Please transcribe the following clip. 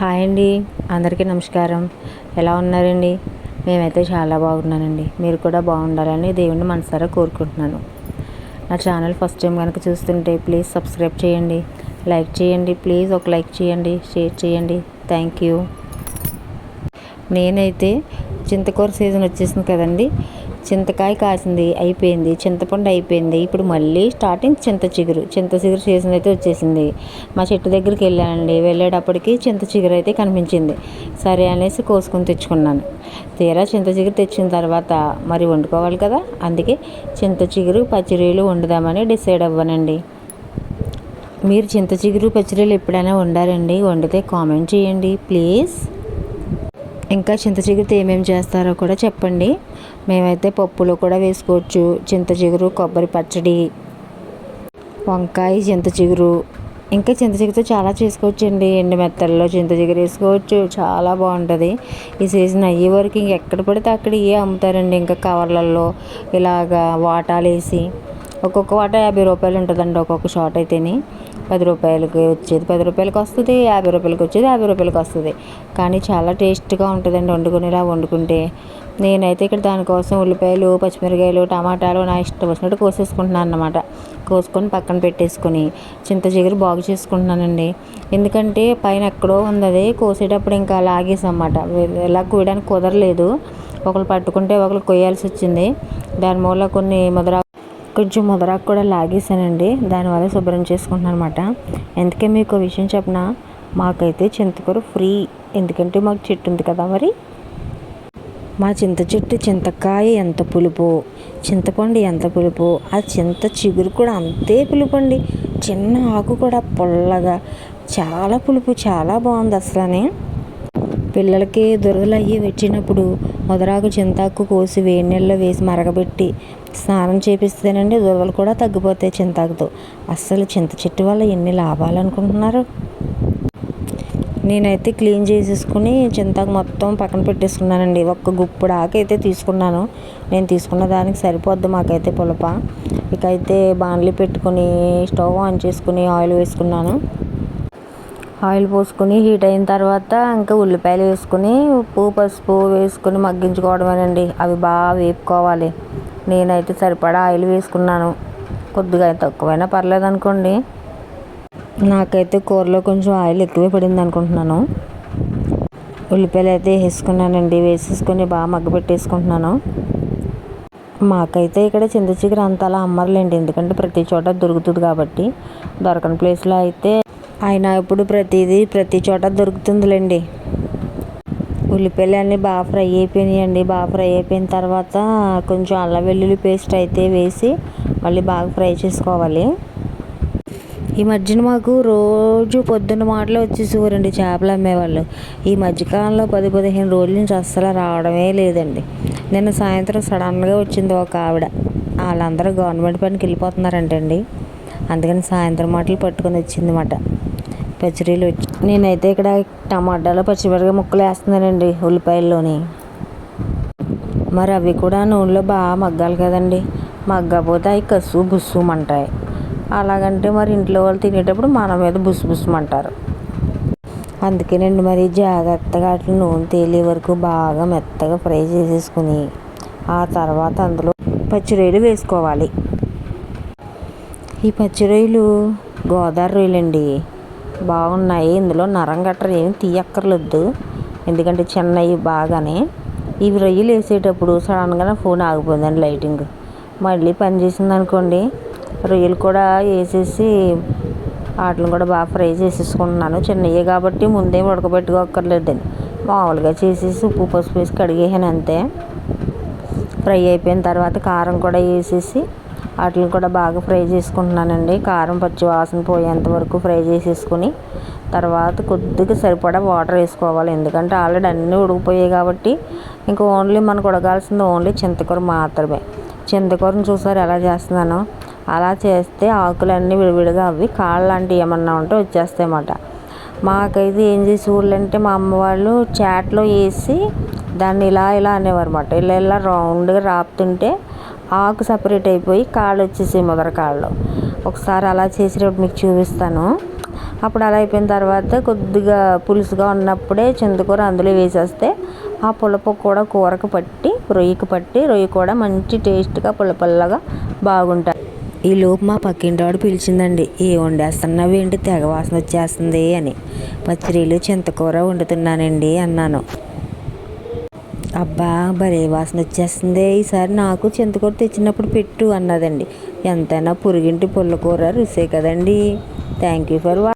Hi అండి. అందరికీ నమస్కారం. ఎలా ఉన్నారండి? మేమైతే చాలా బాగున్నానండి. మీరు కూడా బాగుండాలని దేవుణ్ణి మనసారా కోరుకుంటున్నాను. నా ఛానల్ ఫస్ట్ టైం కనుక చూస్తుంటే ప్లీజ్ సబ్స్క్రైబ్ చేయండి. లైక్ చేయండి. ప్లీజ్ ఒక లైక్ చేయండి. షేర్ చేయండి. Thank you. నేనైతే చింతకూర సీజన్ వచ్చేసింది కదండి. చింతకాయ కాసింది అయిపోయింది. చింతపండు అయిపోయింది. ఇప్పుడు మళ్ళీ స్టార్టింగ్ చింత చిగురు. చింత చిగురు సీజన్ అయితే వచ్చేసింది. మా చెట్టు దగ్గరికి వెళ్ళానండి. వెళ్ళేటప్పటికి చింత చిగురు అయితే కనిపించింది. సరే అనేసి కోసుకొని తెచ్చుకున్నాను. తీరా చింత చిగురు తెచ్చిన తర్వాత మరి వండుకోవాలి కదా. అందుకే చింత చిగురు పచ్చిరీలు వండుదామని డిసైడ్ అవ్వనండి. మీరు చింత చిగురు పచ్చిరీలు ఎప్పుడైనా వండారండి? వండితే కామెంట్ చేయండి. ప్లీజ్. ఇంకా చింత చిగురుతో ఏమేమి చేస్తారో కూడా చెప్పండి. మేమైతే పప్పులో కూడా వేసుకోవచ్చు. చింత చిగురు కొబ్బరి పచ్చడి వంకాయ చింత చిగురు. ఇంకా చింత చిగురుతో చాలా చేసుకోవచ్చు అండి ఎండు మెత్తల్లో చింత చిగురు వేసుకోవచ్చు. చాలా బాగుంటుంది. ఈ సీజన్ అయ్యే వరకు ఇంకెక్కడ పడితే అక్కడ ఏ అమ్ముతారండి. ఇంకా కవర్లలో ఇలాగా వాటాలు వేసి ఒక్కొక్క వాట యాభై రూపాయలు ఉంటుందండి ఒక్కొక్క షాట్ అయితేనే. పది రూపాయలకి వచ్చేది పది రూపాయలకి వస్తుంది యాభై రూపాయలకి వచ్చేది యాభై రూపాయలకి వస్తుంది. కానీ చాలా టేస్ట్గా ఉంటుందండి వండుకునేలా వండుకుంటే. నేనైతే ఇక్కడ దానికోసం ఉల్లిపాయలు పచ్చిమిరకాయలు టమాటాలు నా ఇష్టం వచ్చినట్టు కోసేసుకుంటున్నాను అన్నమాట. కోసుకొని పక్కన పెట్టేసుకొని చింత చిగురు బాగు చేసుకుంటున్నానండి. ఎందుకంటే పైన ఎక్కడో ఉంది అది కోసేటప్పుడు ఇంకా లాగేసన్నమాట. ఎలా కోయడానికి కుదరలేదు. ఒకరు పట్టుకుంటే ఒకరు కొయ్యాల్సి వచ్చింది. దాని మూల కొన్ని ముదరా కొంచెం ముదరాకు కూడా లాగేసానండి. దానివల్ల శుభ్రం చేసుకుంటున్నాను అనమాట ఎందుకే మీకు విషయం చెప్పిన? మాకైతే చింతకూర ఫ్రీ. ఎందుకంటే మాకు చెట్టు ఉంది కదా మరి. మా చింత చెట్టు చింతకాయ ఎంత పులుపు? చింతపండు ఎంత పులుపు? ఆ చింత చిగురు కూడా అంతే పులుపు అండి. చిన్న ఆకు కూడా పుల్లగా. చాలా పులుపు చాలా బాగుంది అసలు పిల్లలకి దురదలు అయ్యి వచ్చినప్పుడు ముదరాకు చింతాకు కోసి వేడి నీళ్ళలో వేసి మరగబెట్టి స్నానం చేపిస్తేనండి దురదలు కూడా తగ్గిపోతాయి చింతాకుతో. అస్సలు చింత చెట్టు వల్ల ఎన్ని లాభాలు అనుకుంటున్నారు నేనైతే క్లీన్ చేసేసుకుని చింతాకు మొత్తం పక్కన పెట్టేసుకున్నానండి. ఒక్క గుప్పుడు ఆకు అయితే తీసుకున్నాను. నేను తీసుకున్న దానికి సరిపోద్ది మాకైతే పులప. ఇక అయితే బాణలి పెట్టుకుని స్టవ్ ఆన్ చేసుకుని ఆయిల్ వేసుకున్నాను. ఆయిల్ పోసుకుని హీట్ అయిన తర్వాత ఇంకా ఉల్లిపాయలు వేసుకుని ఉప్పు పసుపు వేసుకుని మగ్గించుకోవడమేనండి. అవి బాగా వేపుకోవాలి. నేనైతే సరిపడా ఆయిల్ వేసుకున్నాను. కొద్దిగా తక్కువైనా పర్లేదు అనుకోండి నాకైతే కూరలో కొంచెం ఆయిల్ ఎక్కువే పడింది అనుకుంటున్నాను ఉల్లిపాయలు అయితే వేసుకున్నానండి వేసేసుకొని బాగా మగ్గపెట్టేసుకుంటున్నాను మాకైతే ఇక్కడ చింత చిగురు అంతలా అమ్మర్లేండి. ఎందుకంటే ప్రతి చోట దొరుకుతుంది కాబట్టి. దొరకని ప్లేస్లో అయితే ఆయన ఇప్పుడు ప్రతిదీ ప్రతి చోట దొరుకుతుందిలేండి. ఉల్లిపాయలు అన్నీ బాగా ఫ్రై అయిపోయినాయండి. బాగా ఫ్రై అయిపోయిన తర్వాత కొంచెం అల్లం వెల్లుల్లి పేస్ట్ అయితే వేసి మళ్ళీ బాగా ఫ్రై చేసుకోవాలి. ఈ మధ్యన మాకు రోజు పొద్దున్న మాటలో వచ్చేసేవారండి చేపలు అమ్మేవాళ్ళు. ఈ మధ్యకాలంలో పది పదిహేను రోజుల నుంచి అస్సలు రావడమే లేదండి. నిన్న సాయంత్రం సడన్గా వచ్చింది ఒక ఆవిడ. వాళ్ళందరూ గవర్నమెంట్ పనికి వెళ్ళిపోతున్నారంటండి. అందుకని సాయంత్రం మాటలు పట్టుకొని వచ్చిందన్నమాట పచ్చిరీలు వచ్చి నేనైతే ఇక్కడ టమాటాలో పచ్చిమిరపకాయ ముక్కలు వేస్తున్నానండి ఉల్లిపాయల్లోని. మరి అవి కూడా నూనెలో బాగా మగ్గాలి కదండి. మగ్గపోతే అవి కసు బుస్సుమంటాయి. అలాగంటే మరి ఇంట్లో వాళ్ళు తినేటప్పుడు మన మీద బుస్సు బుస్సుమంటారు. అందుకేనండి మరి జాగ్రత్తగా అట్లా నూనె తేలే వరకు బాగా మెత్తగా ఫ్రై చేసేసుకుని ఆ తర్వాత అందులో పచ్చిరొయ్యలు వేసుకోవాలి. ఈ పచ్చిరొయ్యలు గోదావరి రొయ్యలండి. బాగున్నాయి. ఇందులో నరం గట్ర ఏం తీయక్కర్లేదు. ఎందుకంటే చిన్నవి బాగానే. ఇవి రొయ్యలు వేసేటప్పుడు సడన్గా ఫోన్ ఆగిపోయిందండి లైటింగ్. మళ్ళీ పని చేసింది అనుకోండి రొయ్యలు కూడా వేసేసి వాటిని కూడా బాగా ఫ్రై చేసేసుకుంటున్నాను. చిన్నవి కాబట్టి ముందే ఉడకబెట్టుకోక్కర్లేదండి. మామూలుగా చేసేసి ఉప్పు పసుపు వేసి కడిగేసాను అంతే. ఫ్రై అయిపోయిన తర్వాత కారం కూడా వేసేసి వాటిని కూడా బాగా ఫ్రై చేసుకుంటున్నానండి. కారం పచ్చి వాసన పోయేంత వరకు ఫ్రై చేసేసుకుని తర్వాత కొద్దిగా సరిపడా వాటర్ వేసుకోవాలి. ఎందుకంటే ఆల్రెడీ అన్నీ ఉడికిపోయాయి కాబట్టి ఇంకా ఓన్లీ మనకు ఉడకాల్సింది ఓన్లీ చింతకూర మాత్రమే. చింతకూరను చూసారు ఎలా చేస్తున్నాను? అలా చేస్తే ఆకులన్నీ విడివిడిగా అవి కాళ్ళు లాంటివి ఏమన్నా ఉంటే వచ్చేస్తాయి అన్నమాట. మాకైతే ఏం చేసి ఊళ్ళంటే మా అమ్మ వాళ్ళు చాట్లో వేసి దాన్ని ఇలా ఇలా అనేవారు అనమాట ఇలా ఇలా రౌండ్గా రాపుతుంటే ఆకు సపరేట్ అయిపోయి కాళ్ళు వచ్చేసాయి ముదర కాళ్ళు. ఒకసారి అలా చేసేటప్పుడు మీకు చూపిస్తాను. అప్పుడు అలా అయిపోయిన తర్వాత కొద్దిగా పులుసుగా ఉన్నప్పుడే చింతకూర అందులో వేసేస్తే ఆ పులుపు కూడా కూరకు పట్టి రొయ్యకి పట్టి రొయ్య కూడా మంచి టేస్ట్గా పుల్లపల్లగా బాగుంటాయి. ఈ లోపు మా పక్కింటివాడు పిలిచిందండి ఏ వండేస్తున్నావు ఏంటి? తెగ వాసన వచ్చేస్తుంది అని. పచ్చిరీలు చింతకూర వండుతున్నానండి అన్నాను. అబ్బా భలే వాసన వచ్చేస్తుంది. ఈసారి నాకు చింతకూర తెచ్చినప్పుడు పెట్టు అన్నదండి. ఎంతైనా పురిగింటి పుల్లకూర రుసే కదండి. థ్యాంక్ యూ ఫర్ వా